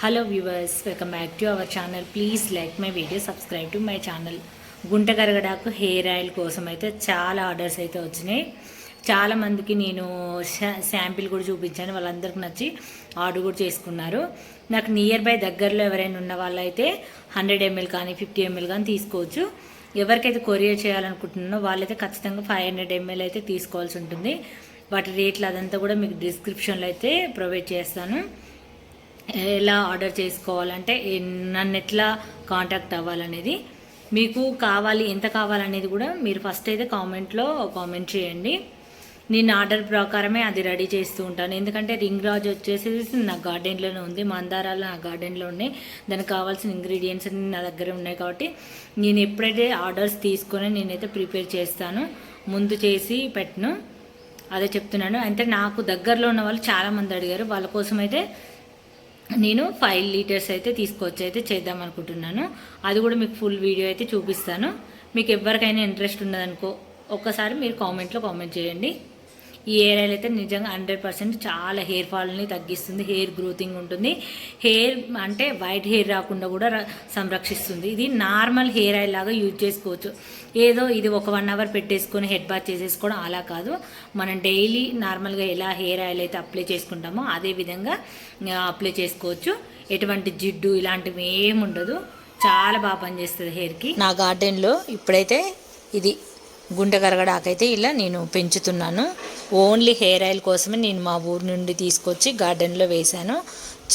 Hello viewers welcome back to our channel please like my video subscribe to my channel గుంట కరగడాకు hair oil కోసం అయితే చాలా orders అయితే వచ్చినాయి. చాలా మందికి నేను శాంపిల్ కూడా చూపించాను. వాళ్ళందరికీ నచ్చి ఆర్డర్ కూడా చేసుకున్నారు. నాకు నియర్ బై దగ్గరలో ఎవరైనా ఉన్న వాళ్ళైతే హండ్రెడ్ ఎంఎల్ కానీ ఫిఫ్టీ ఎంఎల్ కానీ తీసుకోవచ్చు. ఎవరికైతే కొరియర్ చేయాలనుకుంటున్నానో వాళ్ళైతే ఖచ్చితంగా ఫైవ్ హండ్రెడ్ ఎంఎల్ అయితే తీసుకోవాల్సి ఉంటుంది. వాటి రేట్లు అదంతా కూడా మీకు డిస్క్రిప్షన్లో అయితే ప్రొవైడ్ చేస్తాను. ఎలా ఆర్డర్ చేసుకోవాలంటే నన్ను ఎట్లా కాంటాక్ట్ అవ్వాలనేది. మీకు కావాలి ఎంత కావాలనేది కూడా మీరు ఫస్ట్ అయితే కామెంట్లో కామెంట్ చేయండి. నేను ఆర్డర్ ప్రకారమే అది రెడీ చేస్తూ ఉంటాను. ఎందుకంటే రింగ్ రాజ్ వచ్చేసి నా గార్డెన్లోనే ఉంది మందారాలు నా గార్డెన్లో ఉన్నాయి. దానికి కావాల్సిన ఇంగ్రీడియంట్స్ అన్ని నా దగ్గర ఉన్నాయి కాబట్టి నేను ఎప్పుడైతే ఆర్డర్స్ తీసుకొని నేనైతే ప్రిపేర్ చేస్తాను ముందు చేసి పెట్టను. అదే చెప్తున్నాను. అంటే నాకు దగ్గరలో ఉన్న వాళ్ళు చాలామంది అడిగారు. వాళ్ళ కోసం అయితే నేను ఫైవ్ లీటర్స్ అయితే తీసుకొచ్చి అయితే చేద్దాం అనుకుంటున్నాను. అది కూడా మీకు ఫుల్ వీడియో అయితే చూపిస్తాను. మీకు ఎవరికైనా ఇంట్రెస్ట్ ఉన్నదనుకో ఒక్కసారి మీరు కామెంట్లో కామెంట్ చేయండి. ఈ హెయిర్ ఆయిల్ అయితే నిజంగా హండ్రెడ్ పర్సెంట్ చాలా హెయిర్ ఫాల్ని తగ్గిస్తుంది హెయిర్ గ్రోతింగ్ ఉంటుంది. హెయిర్ అంటే వైట్ హెయిర్ రాకుండా కూడా సంరక్షిస్తుంది. ఇది నార్మల్ హెయిర్ ఆయిల్ లాగా యూజ్ చేసుకోవచ్చు. ఏదో ఇది ఒక వన్ అవర్ పెట్టేసుకొని హెడ్ బాత్ చేసేసుకోవడం అలా కాదు. మనం డైలీ నార్మల్గా ఎలా హెయిర్ ఆయిల్ అయితే అప్లై చేసుకుంటామో అదే విధంగా అప్లై చేసుకోవచ్చు. ఎటువంటి జిడ్డు ఇలాంటివి ఏమి ఉండదు చాలా బాగా పనిచేస్తుంది హెయిర్కి. నా గార్డెన్లో ఇప్పుడైతే ఇది గుంట కరగడాకైతే ఇలా నేను పెంచుతున్నాను. ఓన్లీ హెయిర్ ఆయిల్ కోసమే నేను మా ఊరు నుండి తీసుకొచ్చి గార్డెన్లో వేశాను.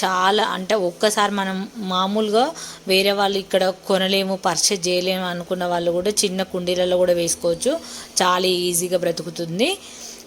చాలా అంటే ఒక్కసారి మనం మామూలుగా వేరే వాళ్ళు ఇక్కడ కొనలేము పర్చేజ్ చేయలేము అనుకున్న వాళ్ళు కూడా చిన్న కుండీలలో కూడా వేసుకోవచ్చు. చాలా ఈజీగా బ్రతుకుతుంది.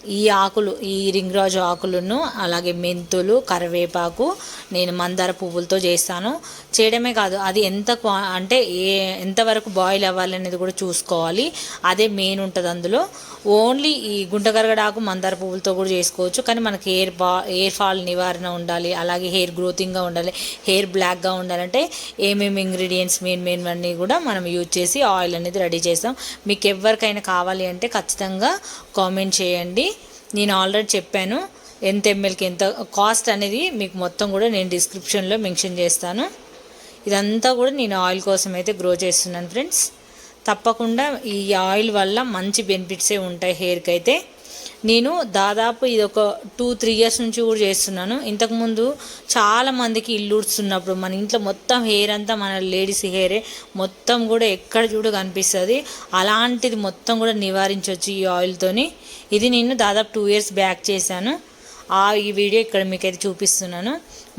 ఈ ఆకులు ఈ రింగ్ రాజు ఆకులను అలాగే మెంతులు కరివేపాకు నేను మందార పువ్వులతో చేస్తాను. చేయడమే కాదు అది ఎంత క్వా- అంటే ఏ ఎంతవరకు బాయిల్ అవ్వాలి అనేది కూడా చూసుకోవాలి. అదే మెయిన్ ఉంటుంది అందులో. ఓన్లీ ఈ గుంటగరగడాకు మందార పువ్వులతో కూడా చేసుకోవచ్చు. కానీ మనకి హెయిర్ బా హెయిర్ ఫాల్ నివారణ ఉండాలి అలాగే హెయిర్ గ్రోతింగ్గా ఉండాలి హెయిర్ బ్లాక్గా ఉండాలంటే ఏమేమి ఇంగ్రీడియంట్స్ మెయిన్ మెయిన్ అన్నీ కూడా మనం యూజ్ చేసి ఆయిల్ అనేది రెడీ చేస్తాం. మీకు ఎవరికైనా కావాలి అంటే ఖచ్చితంగా కామెంట్ చేయండి. నేను ఆల్రెడీ చెప్పాను ఎంత ఎంఎల్కి ఎంత కాస్ట్ అనేది మీకు మొత్తం కూడా నేను డిస్క్రిప్షన్లో మెన్షన్ చేస్తాను. ఇదంతా కూడా నేను ఆయిల్ కోసం అయితే గ్రో చేస్తున్నాను ఫ్రెండ్స్. తప్పకుండా ఈ ఆయిల్ వల్ల మంచి బెనిఫిట్సే ఉంటాయి హెయిర్కి అయితే. నేను దాదాపు ఇది ఒక టూ త్రీ ఇయర్స్ నుంచి కూడా చేస్తున్నాను. ఇంతకుముందు చాలా మందికి ఇల్లు ఉడుస్తున్నప్పుడు మన ఇంట్లో మొత్తం హెయిర్ అంతా మన లేడీస్ హెయిరే మొత్తం కూడా ఎక్కడ చూడు కనిపిస్తుంది. అలాంటిది మొత్తం కూడా నివారించవచ్చు ఈ ఆయిల్తోని ఇది నేను దాదాపు టూ ఇయర్స్ బ్యాక్ చేశాను. ఆ ఈ వీడియో ఇక్కడ మీకైతే చూపిస్తున్నాను.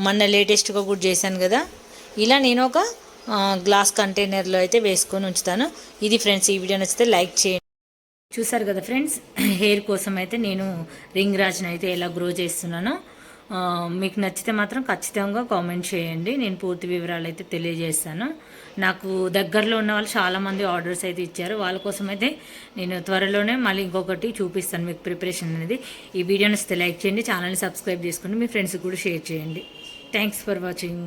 మొన్న లేటెస్ట్గా కూడా చేశాను కదా. ఇలా నేను ఒక గ్లాస్ కంటైనర్లో అయితే వేసుకొని ఉంచుతాను. ఇది ఫ్రెండ్స్ ఈ వీడియో నచ్చితే లైక్ చేయండి. చూసారు కదా ఫ్రెండ్స్ హెయిర్ కోసం అయితే నేను రింగ్ రాజ్ని అయితే ఎలా గ్రో చేస్తున్నానో మీకు నచ్చితే మాత్రం ఖచ్చితంగా కామెంట్ చేయండి. నేను పూర్తి వివరాలు అయితే తెలియజేస్తాను. నాకు దగ్గరలో ఉన్న వాళ్ళు చాలామంది ఆర్డర్స్ అయితే ఇచ్చారు. వాళ్ళ కోసం అయితే నేను త్వరలోనే మళ్ళీ ఇంకొకటి చూపిస్తాను మీకు ప్రిపరేషన్ అనేది. ఈ వీడియోని లైక్ చేయండి ఛానల్ని సబ్స్క్రైబ్ చేసుకోండి మీ ఫ్రెండ్స్కి కూడా షేర్ చేయండి. Thanks for watching.